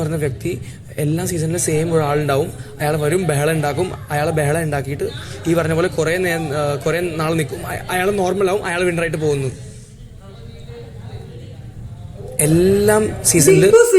പറഞ്ഞ വ്യക്തി എല്ലാ സീസണിലും സെയിം ഒരാളുണ്ടാവും. അയാൾ വരും ബഹളം ഉണ്ടാക്കും. അയാളെ ബഹളം ഉണ്ടാക്കിയിട്ട് ഈ പറഞ്ഞ പോലെ കുറേ നേരം കുറേ നാൾ നിൽക്കും. അയാൾ നോർമലാവും അയാൾ വിന്നറായിട്ട് പോകുന്നു. എല്ലാം സീസണിൽ ബിഗ് ബോസ്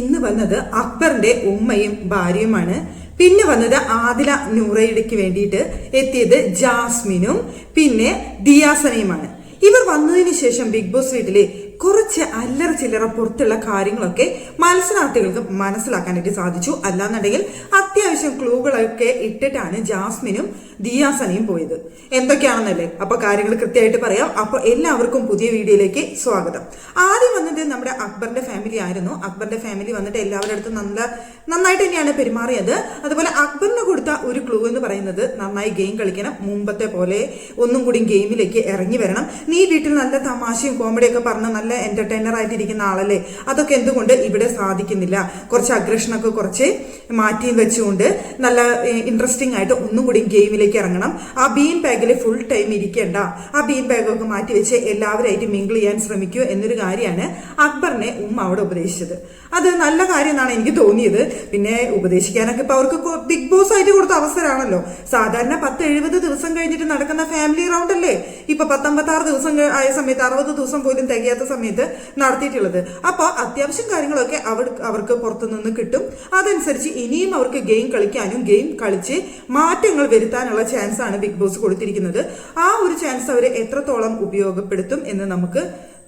ഇന്ന് വന്നത് അക്ബറിന്റെ ഉമ്മയും ഭാര്യയുമാണ്. പിന്നെ വന്നത് ആദില നൂറയുടെക്ക് വേണ്ടിയിട്ട് എത്തിയത് ജാസ്മിനും പിന്നെ ദിയാസനയുമാണ്. ഇവർ വന്നതിന് ശേഷം ബിഗ് ബോസ് വീട്ടിലെ കുറച്ച് അല്ലറ ചില്ലറ പുറത്തുള്ള കാര്യങ്ങളൊക്കെ മത്സരാർത്ഥികൾക്ക് മനസ്സിലാക്കാനായിട്ട് സാധിച്ചു. അല്ലാന്നുണ്ടെങ്കിൽ അത്യാവശ്യം ക്ലൂകളൊക്കെ ഇട്ടിട്ടാണ് ജാസ്മിനും ദിയാസനയും പോയത്. എന്തൊക്കെയാണെന്നല്ലേ? അപ്പൊ കാര്യങ്ങൾ കൃത്യമായിട്ട് പറയാം. അപ്പൊ എല്ലാവർക്കും പുതിയ വീഡിയോയിലേക്ക് സ്വാഗതം. ആദ്യം വന്നത് നമ്മുടെ അക്ബറിന്റെ ഫാമിലി ആയിരുന്നു. അക്ബറിന്റെ ഫാമിലി വന്നിട്ട് എല്ലാവരുടെ അടുത്ത് നല്ല നന്നായിട്ട് തന്നെയാണ് പെരുമാറിയത്. അതുപോലെ അക്ബറിന് കൊടുത്ത ഒരു ക്ലൂ എന്ന് പറയുന്നത് നന്നായി ഗെയിം കളിക്കണം. മുമ്പത്തെ പോലെ ഒന്നും കൂടി ഗെയിമിലേക്ക് ഇറങ്ങി വരണം. നീ വീട്ടിൽ നല്ല തമാശയും കോമഡിയൊക്കെ പറഞ്ഞ് നല്ല എന്റർടൈനർ ആയിട്ടിരിക്കുന്ന ആളല്ലേ? അതൊക്കെ എന്തുകൊണ്ട് ഇവിടെ സാധിക്കുന്നില്ല? കുറച്ച് അഗ്രഷനൊക്കെ കുറച്ച് മാറ്റി വെച്ചുകൊണ്ട് നല്ല ഇൻട്രസ്റ്റിംഗ് ആയിട്ട് ഒന്നും കൂടി ഗെയിമിലേക്ക് ഇറങ്ങണം. ആ ബീൻ ബാഗിൽ ഫുൾ ടൈം ഇരിക്കേണ്ട. ആ ബീൻ ബാഗൊക്കെ മാറ്റി വെച്ച് എല്ലാവരായിട്ട് മിങ്കിൾ ചെയ്യാൻ ശ്രമിക്കൂ എന്നൊരു കാര്യമാണ് അക്ബറിനെ ഉമ്മ അവിടെ ഉപദേശിച്ചത്. അത് നല്ല കാര്യം എന്നാണ് എനിക്ക് തോന്നിയത്. പിന്നെ ഉപദേശിക്കാനൊക്കെ ഇപ്പൊ അവർക്ക് ബിഗ് ബോസ് ആയിട്ട് കൊടുത്ത അവസരമാണല്ലോ. സാധാരണ പത്ത് എഴുപത് ദിവസം കഴിഞ്ഞിട്ട് നടക്കുന്ന ഫാമിലി റൗണ്ട് അല്ലേ? ഇപ്പൊ പത്തൊമ്പത്താറ് ദിവസം ആയ സമയത്ത് അറുപത് ദിവസം പോലും തികയാത്ത സമയത്ത് നടത്തിയിട്ടുള്ളത്. അപ്പോൾ അത്യാവശ്യം കാര്യങ്ങളൊക്കെ അവർ അവർക്ക് പുറത്തുനിന്ന് കിട്ടും. അതനുസരിച്ച് ഇനിയും അവർക്ക് ഗെയിം കളിക്കാനും ഗെയിം കളിച്ച് മാറ്റങ്ങൾ വരുത്താനുള്ള ചാൻസ് ആണ് ബിഗ് ബോസ് കൊടുത്തിരിക്കുന്നത്. ആ ഒരു ചാൻസ് അവർ എത്രത്തോളം ഉപയോഗപ്പെടുത്തും എന്ന് നമുക്ക്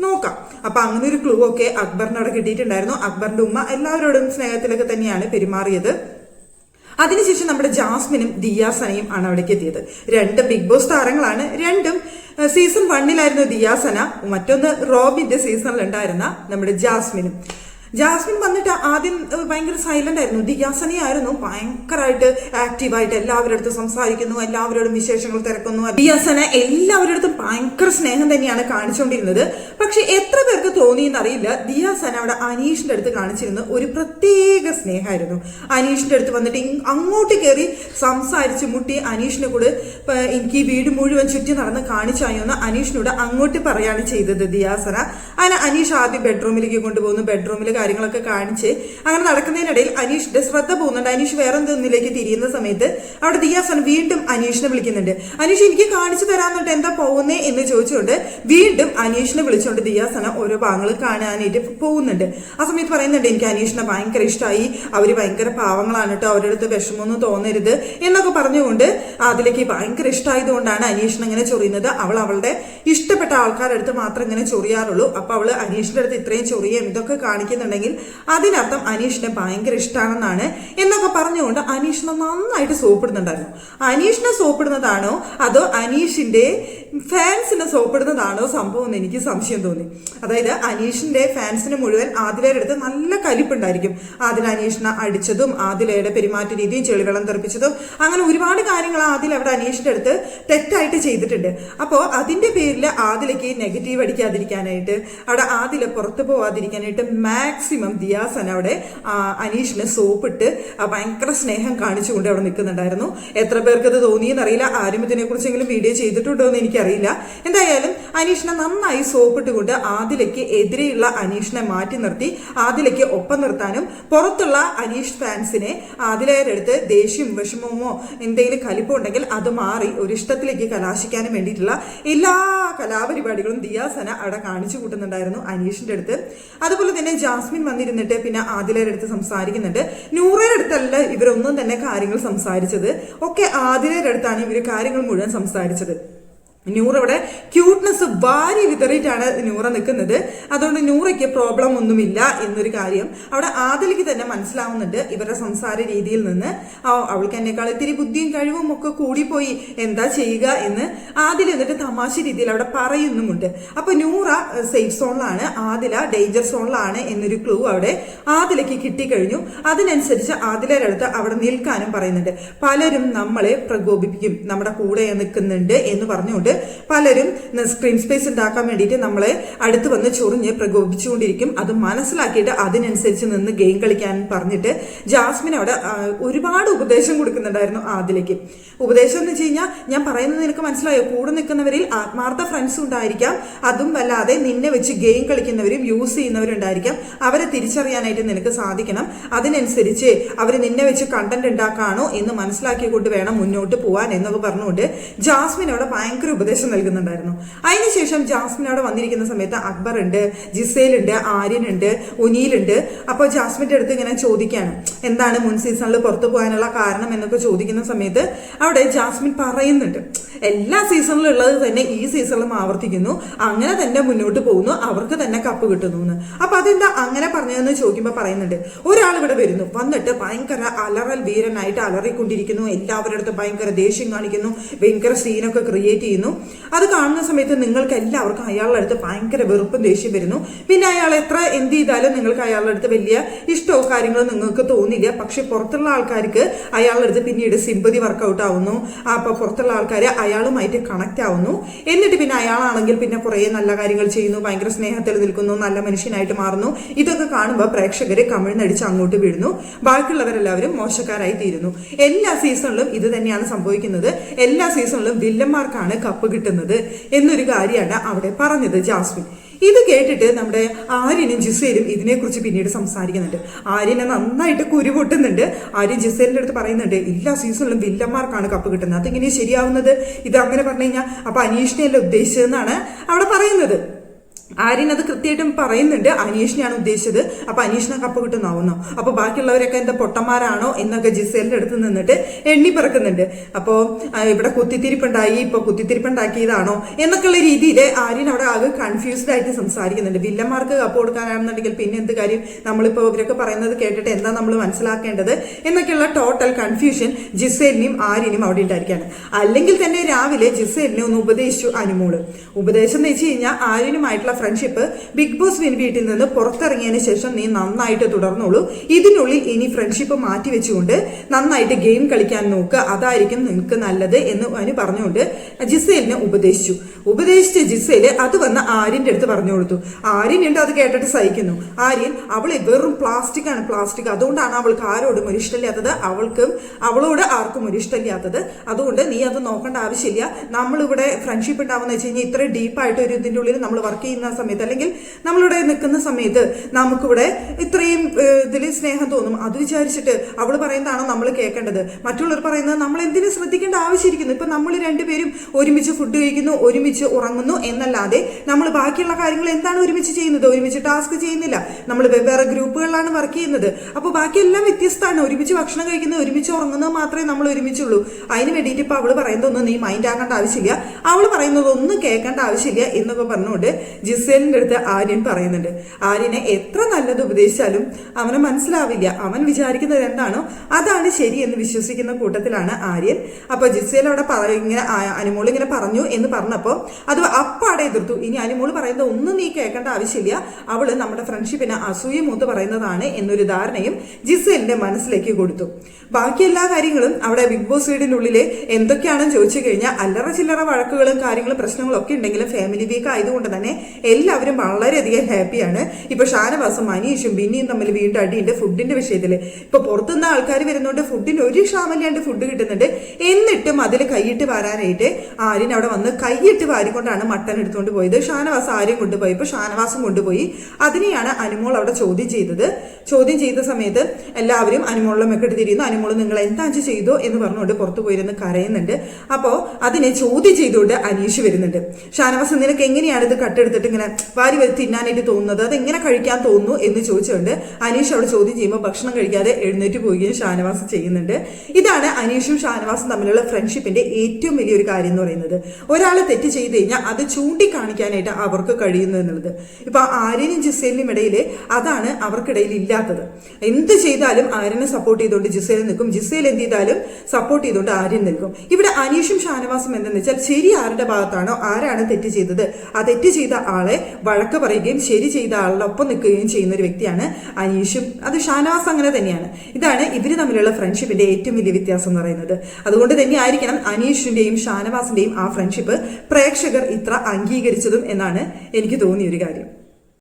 നോക്കാം. അപ്പൊ അങ്ങനെ ഒരു ക്ലൂ ഒക്കെ അക്ബറിനോട് കിട്ടിയിട്ടുണ്ടായിരുന്നു. അക്ബറിന്റെ ഉമ്മ എല്ലാവരോടും സ്നേഹത്തിലൊക്കെ തന്നെയാണ് പെരുമാറിയത്. അതിനുശേഷം നമ്മുടെ ജാസ്മിനും ദിയാസനയും ആണ് അവിടേക്ക് എത്തിയത്. രണ്ട് ബിഗ് ബോസ് താരങ്ങളാണ്. രണ്ടും സീസൺ വണ്ണിലായിരുന്നു ദിയാസന മറ്റൊന്ന് റോബിന്റെ സീസണിൽ ഉണ്ടായിരുന്ന നമ്മുടെ ജാസ്മിനും. ജാസ്മിൻ വന്നിട്ട് ആദ്യം ഭയങ്കര സൈലന്റ് ആയിരുന്നു. ദിയാസനി ആയിരുന്നു ഭയങ്കരമായിട്ട് ആക്റ്റീവായിട്ട് എല്ലാവരുടെ അടുത്തും സംസാരിക്കുന്നു എല്ലാവരോടും വിശേഷങ്ങൾ തിരക്കുന്നു. ദിയാസന എല്ലാവരുടെ അടുത്തും ഭയങ്കര സ്നേഹം തന്നെയാണ് കാണിച്ചുകൊണ്ടിരുന്നത് പക്ഷെ എത്ര പേർക്ക് തോന്നിയെന്ന് അറിയില്ല. ദിയാസന അവിടെ അനീഷിന്റെ അടുത്ത് കാണിച്ചിരുന്ന. ഒരു പ്രത്യേക സ്നേഹമായിരുന്നു. അനീഷിന്റെ അടുത്ത് വന്നിട്ട് അങ്ങോട്ട് കയറി സംസാരിച്ച് മുട്ടി അനീഷിനെ കൂടെ എനിക്ക് ഈ വീട് മുഴുവൻ ചുറ്റി നടന്ന് കാണിച്ചായോ എന്ന് അനീഷിനോട് അങ്ങോട്ട് പറയാണ് ചെയ്തത് ദിയാസന അങ്ങനെ അനീഷ് ആദ്യം ബെഡ്റൂമിലേക്ക് കൊണ്ടുപോകുന്നു. ബെഡ്റൂമിൽ കാര്യങ്ങളൊക്കെ കാണിച്ച് അങ്ങനെ നടക്കുന്നതിനിടയിൽ അനീഷിന്റെ ശ്രദ്ധ പോകുന്നുണ്ട്. അനീഷ് വേറെ എന്തൊന്നിലേക്ക് തിരിയുന്ന സമയത്ത് അവിടെ ദിയാസൻ വീണ്ടും അനീഷിനെ വിളിക്കുന്നുണ്ട്. അനീഷ് എനിക്ക് കാണിച്ചു തരാന്നിട്ട് എന്താ പോകുന്നേ? എന്ന് ചോദിച്ചുകൊണ്ട് വീണ്ടും അനീഷിനെ വിളിച്ചുകൊണ്ട് ദിയാസന ഓരോ ഭാഗങ്ങൾ കാണാനായിട്ട് പോകുന്നുണ്ട്. ആ സമയത്ത് പറയുന്നുണ്ട് എനിക്ക് അനീഷിനെ ഭയങ്കര ഇഷ്ടമായി അവർ ഭയങ്കര പാവങ്ങളാണ് കേട്ടോ. അവരുടെ അടുത്ത് വിഷമമൊന്നും തോന്നരുത്. എന്നൊക്കെ പറഞ്ഞുകൊണ്ട് അതിലേക്ക് ഭയങ്കര ഇഷ്ടമായതുകൊണ്ടാണ് അനീഷിനെ ഇങ്ങനെ ചൊറിയുന്നത്. അവൾ അവളുടെ ഇഷ്ടപ്പെട്ട ആൾക്കാരുടെ അടുത്ത് മാത്രം ഇങ്ങനെ ചൊറിയാറുള്ളൂ. അപ്പൊ അവൾ അനീഷിന്റെ അടുത്ത് ഇത്രയും ചൊറിയും ഇതൊക്കെ കാണിക്കുന്നുണ്ടെങ്കിൽ അതിനർത്ഥം അനീഷിനെ ഭയങ്കര ഇഷ്ടമാണെന്നാണ് എന്നൊക്കെ പറഞ്ഞുകൊണ്ട് അനീഷിനെ നന്നായിട്ട് സോപ്പിടുന്നുണ്ടായിരുന്നു. അനീഷിനെ സോപ്പിടുന്നതാണോ അതോ അനീഷിന്റെ ഫാൻസിനെ സോപ്പിടുന്നതാണോ സംഭവം എന്ന് എനിക്ക് സംശയം തോന്നി. അതായത് അനീഷിന്റെ ഫാൻസിന് മുഴുവൻ ആദിലയുടെ അടുത്ത് നല്ല കലിപ്പുണ്ടായിരിക്കും. ആദില അനീഷിനെ അടിച്ചതും ആദിലയുടെ പെരുമാറ്റ രീതിയും ചെളിവെള്ളം തെറിപ്പിച്ചതും അങ്ങനെ ഒരുപാട് കാര്യങ്ങൾ ആദിൽ അവിടെ അനീഷിന്റെ അടുത്ത് തെറ്റായിട്ട് ചെയ്തിട്ടുണ്ട്. അപ്പോൾ അതിന്റെ പേരിൽ ആദിലയ്ക്ക് നെഗറ്റീവ് അടിക്കാതിരിക്കാനായിട്ട് അവിടെ ആദില പുറത്തു പോവാതിരിക്കാനായിട്ട് മാക്സിമം ദിയാസൻ അവിടെ അനീഷിനെ സോപ്പിട്ട് ഭയങ്കര സ്നേഹം കാണിച്ചുകൊണ്ട് അവിടെ നിൽക്കുന്നുണ്ടായിരുന്നു. എത്ര പേർക്ക് അത് തോന്നിയെന്നറിയില്ല. ആരും ഇതിനെക്കുറിച്ചെങ്കിലും വീഡിയോ ചെയ്തിട്ടുണ്ടോ എന്ന് എനിക്കറിയില്ല. എന്തായാലും അനീഷിനെ നന്നായി സോപ്പിട്ടുകൊണ്ട് ആദിലയ്ക്ക് എതിരെയുള്ള അനീഷിനെ മാറ്റി നിർത്തി ആദിലയ്ക്ക് ഒപ്പം നിർത്താനും പുറത്തുള്ള അനീഷ് ഫാൻസിനെ ആദിലയുടെ അടുത്ത് ദേഷ്യം വിഷമമോ എന്തെങ്കിലും കലിപ്പോ ഉണ്ടെങ്കിൽ അത് മാറി ഒരു ഇഷ്ടത്തിലേക്ക് കലാശിക്കാനും വേണ്ടിയിട്ടുള്ള എല്ലാ കലാപരിപാടികളും ദിയാസന അവിടെ കാണിച്ചു കൂട്ടുന്നുണ്ടായിരുന്നു അനീഷിന്റെ അടുത്ത്. അതുപോലെ തന്നെ ജാസ്മിൻ വന്നിരുന്നിട്ട് പിന്നെ ആദിലയുടെ അടുത്ത് സംസാരിക്കുന്നുണ്ട്. നൂറയുടെ അടുത്തല്ല ഇവരൊന്നും തന്നെ കാര്യങ്ങൾ സംസാരിച്ചത്. ഒക്കെ ആദിലയുടെ അടുത്താണ് ഇവർ കാര്യങ്ങൾ മുഴുവൻ സംസാരിച്ചത്. നൂറ് ഇവിടെ ക്യൂട്ട്നെസ് വാരി വിതറിയിട്ടാണ് നൂറ നിൽക്കുന്നത്. അതുകൊണ്ട് നൂറയ്ക്ക് പ്രോബ്ലം ഒന്നുമില്ല എന്നൊരു കാര്യം അവിടെ ആദിലേക്ക് തന്നെ മനസ്സിലാവുന്നുണ്ട് ഇവരുടെ സംസാര രീതിയിൽ നിന്ന്. അവൾക്ക് എന്നെക്കാൾ ഇത്തിരി ബുദ്ധിയും കഴിവും ഒക്കെ കൂടിപ്പോയി. എന്താ ചെയ്യുക എന്ന് ആദിൽ എന്നിട്ട് തമാശ രീതിയിൽ അവിടെ പറയുന്നുമുണ്ട്. അപ്പൊ നൂറ സേഫ് സോണിലാണ് ആദില ഡേഞ്ചർ സോണിലാണ് എന്നൊരു ക്ലൂ അവിടെ ആദിലയ്ക്ക് കിട്ടിക്കഴിഞ്ഞു. അതിനനുസരിച്ച് ആദിലയുടെ അടുത്ത് അവിടെ നിൽക്കാനും പറയുന്നുണ്ട്. പലരും നമ്മളെ പ്രകോപിപ്പിക്കും നമ്മുടെ കൂടെ നിൽക്കുന്നുണ്ട് എന്ന് പറഞ്ഞുകൊണ്ട് പലരും സ്ക്രീൻ സ്പേസ് ഉണ്ടാക്കാൻ വേണ്ടിയിട്ട് നമ്മളെ അടുത്ത് വന്ന് ചൊറിഞ്ഞ് പ്രകോപിച്ചുകൊണ്ടിരിക്കും അത് മനസ്സിലാക്കിയിട്ട് അതിനനുസരിച്ച് നിന്ന് ഗെയിം കളിക്കാൻ പറഞ്ഞിട്ട് ജാസ്മിൻ അവിടെ ഒരുപാട് ഉപദേശം കൊടുക്കുന്നുണ്ടായിരുന്നു ആദിലേക്ക് ഉപദേശം എന്ന് വെച്ച് കഴിഞ്ഞാൽ ഞാൻ പറയുന്നത് നിനക്ക് മനസ്സിലായോ? കൂടെ നിൽക്കുന്നവരിൽ ആത്മാർത്ഥ ഫ്രണ്ട്സ് ഉണ്ടായിരിക്കാം. അതും വല്ലാതെ നിന്നെ വെച്ച് ഗെയിം കളിക്കുന്നവരും യൂസ് ചെയ്യുന്നവരും ഉണ്ടായിരിക്കാം അവരെ തിരിച്ചറിയാനായിട്ട് നിനക്ക് സാധിക്കണം. അതിനനുസരിച്ച് അവർ നിന്നെ വെച്ച് കണ്ടന്റ് ഉണ്ടാക്കാണോ എന്ന് മനസ്സിലാക്കിക്കൊണ്ട് വേണം മുന്നോട്ട് പോകാൻ എന്നൊക്കെ പറഞ്ഞുകൊണ്ട് ജാസ്മിൻ അവിടെ ഭയങ്കര ഉപദേശം നൽകുന്നുണ്ടായിരുന്നു. അതിനുശേഷം ജാസ്മിൻ അവിടെ വന്നിരിക്കുന്ന സമയത്ത് അക്ബർ ഉണ്ട് ജിസേൽ ഉണ്ട് ആര്യൻ ഉണ്ട് അപ്പോൾ ജാസ്മിന്റെ അടുത്ത് ഇങ്ങനെ ചോദിക്കാണ്. എന്താണ് മുൻ സീസണിൽ പുറത്തു പോകാനുള്ള കാരണം എന്നൊക്കെ ചോദിക്കുന്ന സമയത്ത് അവിടെ ജാസ്മിൻ പറയുന്നുണ്ട് എല്ലാ സീസണിലും ഉള്ളത് തന്നെ ഈ സീസണിലും ആവർത്തിക്കുന്നു അങ്ങനെ തന്നെ മുന്നോട്ട് പോകുന്നു അവർക്ക് തന്നെ കപ്പ് കിട്ടുന്നു അപ്പൊ അതെന്താ അങ്ങനെ പറഞ്ഞതെന്ന് ചോദിക്കുമ്പോൾ പറയുന്നുണ്ട്. ഒരാൾ ഇവിടെ വരുന്നു. വന്നിട്ട് ഭയങ്കര അലറൽ വീരനായിട്ട് അലറിക്കൊണ്ടിരിക്കുന്നു. എല്ലാവരുടെ അടുത്ത് ഭയങ്കര ദേഷ്യം കാണിക്കുന്നു. ഭയങ്കര സീനൊക്കെ ക്രിയേറ്റ് ചെയ്യുന്നു. അത് കാണുന്ന സമയത്ത് നിങ്ങൾക്ക് എല്ലാവർക്കും അയാളുടെ അടുത്ത് ഭയങ്കര വെറുപ്പും ദേഷ്യം വരുന്നു. പിന്നെ അയാൾ എത്ര എന്ത് ചെയ്താലും നിങ്ങൾക്ക് അയാളുടെ അടുത്ത് വലിയ ഇഷ്ടമോ കാര്യങ്ങളോ നിങ്ങൾക്ക് തോന്നില്ല. പക്ഷെ പുറത്തുള്ള ആൾക്കാർക്ക് അയാളുടെ അടുത്ത് പിന്നീട് സിമ്പതി വർക്കൗട്ട് ആവുന്നു. അപ്പൊ പുറത്തുള്ള ആൾക്കാർ അയാളുമായിട്ട് കണക്ട് ആവുന്നു. എന്നിട്ട് പിന്നെ അയാളാണെങ്കിൽ പിന്നെ കുറേ നല്ല കാര്യങ്ങൾ ചെയ്യുന്നു. ഭയങ്കര സ്നേഹത്തിൽ നിൽക്കുന്നു. നല്ല മനുഷ്യനായിട്ട് മാറുന്നു. ഇതൊക്കെ കാണുമ്പോൾ പ്രേക്ഷകര് കമിഴ്ന്നടിച്ച് അങ്ങോട്ട് വീഴുന്നു ബാക്കിയുള്ളവരെല്ലാവരും മോശക്കാരായി തീരുന്നു. എല്ലാ സീസണിലും ഇത് തന്നെയാണ് സംഭവിക്കുന്നത്. എല്ലാ സീസണിലും വില്ലന്മാർക്കാണ് കപ്പ് കിട്ടുന്നത് എന്നൊരു കാര്യമാണ് അവിടെ പറഞ്ഞത് ജാസ്മിൻ. ഇത് കേട്ടിട്ട് നമ്മുടെ ആര്യനും ജിസേലും ഇതിനെക്കുറിച്ച് പിന്നീട് സംസാരിക്കുന്നുണ്ട്. ആര്യനെ നന്നായിട്ട് കുരുപൊട്ടുന്നുണ്ട് ആര്യൻ ജിസേലിന്റെ അടുത്ത് പറയുന്നുണ്ട് എല്ലാ സീസണിലും വില്ലന്മാർക്കാണ് കപ്പ് കിട്ടുന്നത്. അതെങ്ങനെയാ ശരിയാവുന്നത്? ഇത് അങ്ങനെ പറഞ്ഞു കഴിഞ്ഞാൽ അപ്പൊ അനീഷിനെയല്ല ഉദ്ദേശിച്ചതെന്നാണ് അവിടെ പറയുന്നത്. ആര്യൻ അത് കൃത്യമായിട്ടും പറയുന്നുണ്ട്. അനീഷിനെയാണ് ഉദ്ദേശിച്ചത്. അപ്പൊ അനീഷിനെ കപ്പ് കിട്ടുന്നാവുന്നോ. അപ്പൊ ബാക്കിയുള്ളവരൊക്കെ എന്താ പൊട്ടന്മാരാണോ എന്നൊക്കെ ജിസേലിന്റെ അടുത്ത് നിന്നിട്ട് എണ്ണി പറക്കുന്നുണ്ട്. അപ്പോ ആ, ഇവിടെ കുത്തിത്തിരിപ്പുണ്ടായി ഇപ്പൊ കുത്തിത്തിരിപ്പുണ്ടാക്കിയതാണോ എന്നൊക്കെയുള്ള രീതിയിൽ ആര്യൻ അവിടെ ആകെ കൺഫ്യൂസ്ഡ് ആയിട്ട് സംസാരിക്കുന്നുണ്ട്. വില്ലന്മാർക്ക് കപ്പ് കൊടുക്കാനാണെന്നുണ്ടെങ്കിൽ പിന്നെ എന്ത് കാര്യം? നമ്മളിപ്പോ ഇവരൊക്കെ പറയുന്നത് കേട്ടിട്ട് എന്താ നമ്മൾ മനസ്സിലാക്കേണ്ടത് എന്നൊക്കെയുള്ള ടോട്ടൽ കൺഫ്യൂഷൻ ജിസേലിനും ആര്യനും അവിടെ ഉണ്ടായിരിക്കാണ് അല്ലെങ്കിൽ തന്നെ രാവിലെ ജിസേലിനെ ഒന്ന് ഉപദേശിച്ചു അനുമോൾ. ഉപദേശം എന്ന് വെച്ച് കഴിഞ്ഞാൽ ആര്യനുമായിട്ടുള്ള ഫ്രണ്ട്ഷിപ്പ് ബിഗ് ബോസ് വീട്ടിൽ നിന്ന് പുറത്തിറങ്ങിയതിന് ശേഷം നീ നന്നായിട്ട് തുടർന്നോളൂ. ഇതിനുള്ളിൽ ഇനി ഫ്രണ്ട്ഷിപ്പ് മാറ്റി വെച്ചുകൊണ്ട് നന്നായിട്ട് ഗെയിം കളിക്കാൻ നോക്കുക അതായിരിക്കും നിനക്ക് നല്ലത് എന്ന് അവന് പറഞ്ഞുകൊണ്ട് ജിസേലിനെ ഉപദേശിച്ചു. ഉപദേശിച്ച ജിസേൽ അത് വന്ന് ആര്യന്റെ അടുത്ത് പറഞ്ഞു കൊടുത്തു. ആര്യൻ ഉണ്ട് അത് കേട്ടിട്ട് സഹിക്കുന്നു. ആര്യൻ അവളെ വെറും പ്ലാസ്റ്റിക് ആണ് പ്ലാസ്റ്റിക് അതുകൊണ്ടാണ് അവൾക്ക് ആരോടും ഒരു ഇഷ്ടമില്ലാത്തത് അവൾക്കും അവളോട് ആർക്കും ഒരു ഇഷ്ടമില്ലാത്തത് അതുകൊണ്ട് നീ അത് നോക്കേണ്ട ആവശ്യമില്ല. നമ്മളിവിടെ ഫ്രണ്ട്ഷിപ്പ് ഉണ്ടാവുന്ന വെച്ച് കഴിഞ്ഞാൽ ഇത്ര ഡീപ്പായിട്ട് ഒരു ഇതിന്റെ ഉള്ളിൽ നമ്മൾ വർക്ക് ചെയ്യുന്ന സമയത്ത് അല്ലെങ്കിൽ നമ്മളിവിടെ നിൽക്കുന്ന സമയത്ത് നമുക്കിവിടെ ഇത്രയും ഇതിൽ സ്നേഹം തോന്നും. അത് വിചാരിച്ചിട്ട് അവൾ പറയുന്നതാണോ നമ്മൾ കേൾക്കേണ്ടത്. മറ്റുള്ളവർ പറയുന്നത് നമ്മൾ എന്തിനു ശ്രദ്ധിക്കേണ്ട ആവശ്യമായിരിക്കുന്നു ഇപ്പം നമ്മൾ രണ്ടുപേരും ഒരുമിച്ച് ഫുഡ് കഴിക്കുന്നു ഒരുമിച്ച് ഉറങ്ങുന്നു എന്നല്ലാതെ നമ്മൾ ബാക്കിയുള്ള കാര്യങ്ങൾ എന്താണ് ഒരുമിച്ച് ചെയ്യുന്നത്? ഒരുമിച്ച് ടാസ്ക് ചെയ്യുന്നില്ല. നമ്മൾ വെവ്വേറെ ഗ്രൂപ്പുകളിലാണ് വർക്ക് ചെയ്യുന്നത്. അപ്പോൾ ബാക്കിയെല്ലാം വ്യത്യസ്തമാണ്. ഒരുമിച്ച് ഭക്ഷണം കഴിക്കുന്നത് ഒരുമിച്ച് ഉറങ്ങുന്നത് മാത്രമേ നമ്മൾ ഒരുമിച്ചുള്ളൂ. അതിന് വേണ്ടിയിട്ട് ഇപ്പോൾ അവൾ പറയുന്നതൊന്നും നീ മൈൻഡ് ആക്കേണ്ട ആവശ്യമില്ല. അവൾ പറയുന്നതൊന്നും കേൾക്കേണ്ട ആവശ്യമില്ല എന്നൊക്കെ പറഞ്ഞുകൊണ്ട് ജിസേലിന്റെ അടുത്ത് ആര്യൻ പറയുന്നുണ്ട്. ആര്യനെ എത്ര നല്ലത് ഉപദേശിച്ചാലും അവനെ മനസ്സിലാവില്ല. അവൻ വിചാരിക്കുന്നത് എന്താണോ അതാണ് ശരി എന്ന് വിശ്വസിക്കുന്ന കൂട്ടത്തിലാണ് ആര്യൻ. അപ്പോൾ ജിസേൽ അവിടെ ഇങ്ങനെ അനുമോൾ ഇങ്ങനെ പറഞ്ഞു എന്ന് പറഞ്ഞപ്പോൾ അത് അപ്പാടെ എതിർത്തു. ഇനി അനുമോൾ പറയുന്നത് ഒന്നും നീ കേൾക്കേണ്ട ആവശ്യമില്ല. അവൾ നമ്മുടെ ഫ്രണ്ട്ഷിപ്പിന് അസൂയ മൂത്ത് പറയുന്നതാണ് എന്നൊരു ധാരണയും ജിസലിന്റെ മനസ്സിലേക്ക് കൊടുത്തു. ബാക്കി എല്ലാ കാര്യങ്ങളും അവിടെ ബിഗ് ബോസ് വീടിനുള്ളിൽ എന്തൊക്കെയാണെന്ന് ചോദിച്ചു കഴിഞ്ഞാൽ അല്ലറ ചില്ലറ വഴക്കുകളും കാര്യങ്ങളും പ്രശ്നങ്ങളും ഒക്കെ ഉണ്ടെങ്കിലും ഫാമിലി വീക്ക് ആയതുകൊണ്ട് തന്നെ എല്ലാവരും വളരെയധികം ഹാപ്പിയാണ്. ഇപ്പോൾ ഷാനവാസും മനീഷും ബിന്നിയും തമ്മിൽ വീണ്ടും അടിയുണ്ട് ഫുഡിന്റെ വിഷയത്തിൽ ഇപ്പോൾ പുറത്തുനിന്ന് ആൾക്കാർ വരുന്നുണ്ട് ഫുഡിന് ഒരു ക്ഷാമല്ലാണ്ട് ഫുഡ് കിട്ടുന്നുണ്ട്. എന്നിട്ടും അതിൽ കൈയിട്ട് വരാനായിട്ട് ആര്യൻ അവിടെ വന്ന് കൈയിട്ട് വാരിക്കൊണ്ടാണ് മട്ടൻ എടുത്തുകൊണ്ട് പോയത്. ഷാനവാസ് ആര്യം കൊണ്ടുപോയി. ഇപ്പൊ ഷാനവാസും കൊണ്ടുപോയി. അതിനെയാണ് അനുമോൾ അവിടെ ചോദ്യം ചെയ്തത്. ചോദ്യം ചെയ്ത സമയത്ത് എല്ലാവരും അനുമോളിലെ മെക്കെട്ട് തിരിയുന്നു അനുമോൾ നിങ്ങൾ എന്താ ചെയ്തു എന്ന് പറഞ്ഞുകൊണ്ട് പുറത്തു പോയിരുന്ന് കരയുന്നുണ്ട്. അപ്പോൾ അതിനെ ചോദ്യം ചെയ്തുകൊണ്ട് അനീഷ് വരുന്നുണ്ട്. ഷാനവാസ് നിനക്ക് എങ്ങനെയാണ് ഇത് കട്ടെടുത്തിട്ട് ഇങ്ങനെ വാരി വരി തിന്നാനായിട്ട് തോന്നുന്നത്? അത് എങ്ങനെ കഴിക്കാൻ തോന്നുന്നു എന്ന് ചോദിച്ചുകൊണ്ട് അനീഷ് അവിടെ ചോദ്യം ചെയ്യുമ്പോൾ ഭക്ഷണം കഴിക്കാതെ എഴുന്നേറ്റ് പോവുകയും ഷാനവാസ് ചെയ്യുന്നുണ്ട്. ഇതാണ് അനീഷും ഷാനവാസും തമ്മിലുള്ള ഫ്രണ്ട്ഷിപ്പിന്റെ ഏറ്റവും വലിയൊരു കാര്യം എന്ന് പറയുന്നത്. ഒരാളെ തെറ്റ് ചെയ്ത് കഴിഞ്ഞാൽ അത് ചൂണ്ടിക്കാണിക്കാനായിട്ട് അവർക്ക് കഴിയുന്നു എന്നുള്ളത്. ഇപ്പൊ ആര്യനും ജിസേലിനും ഇടയിൽ അതാണ് അവർക്കിടയിൽ ഇല്ലാത്ത ഇല്ലാത്തത്. എന്ത് ചെയ്താലും ആര്യനെ സപ്പോർട്ട് ചെയ്തുകൊണ്ട് ജിസേൽ നിൽക്കും. ജിസേൽ എന്ത് ചെയ്താലും സപ്പോർട്ട് ചെയ്തുകൊണ്ട് ആര്യൻ നിൽക്കും. ഇവിടെ അനീഷും ഷാനവാസും എന്തെന്ന് വെച്ചാൽ ശരി ആരുടെ ഭാഗത്താണോ ആരാണ് തെറ്റ് ചെയ്തത്? ആ തെറ്റ് ചെയ്ത ആളെ വഴക്ക് പറയുകയും ശരി ചെയ്ത ആളുടെ ഒപ്പം നിൽക്കുകയും ചെയ്യുന്ന ഒരു വ്യക്തിയാണ് അനീഷും. അത് ഷാനവാസ് അങ്ങനെ തന്നെയാണ്. ഇതാണ് ഇവർ തമ്മിലുള്ള ഫ്രണ്ട്ഷിപ്പിന്റെ ഏറ്റവും വലിയ വ്യത്യാസം എന്ന് പറയുന്നത്. അതുകൊണ്ട് തന്നെ ആയിരിക്കണം അനീഷിന്റെയും ഷാനവാസിന്റെയും ആ ഫ്രണ്ട്ഷിപ്പ് പ്രേക്ഷകർ ഇത്ര അംഗീകരിച്ചതും എന്നാണ് എനിക്ക് തോന്നിയ ഒരു കാര്യം.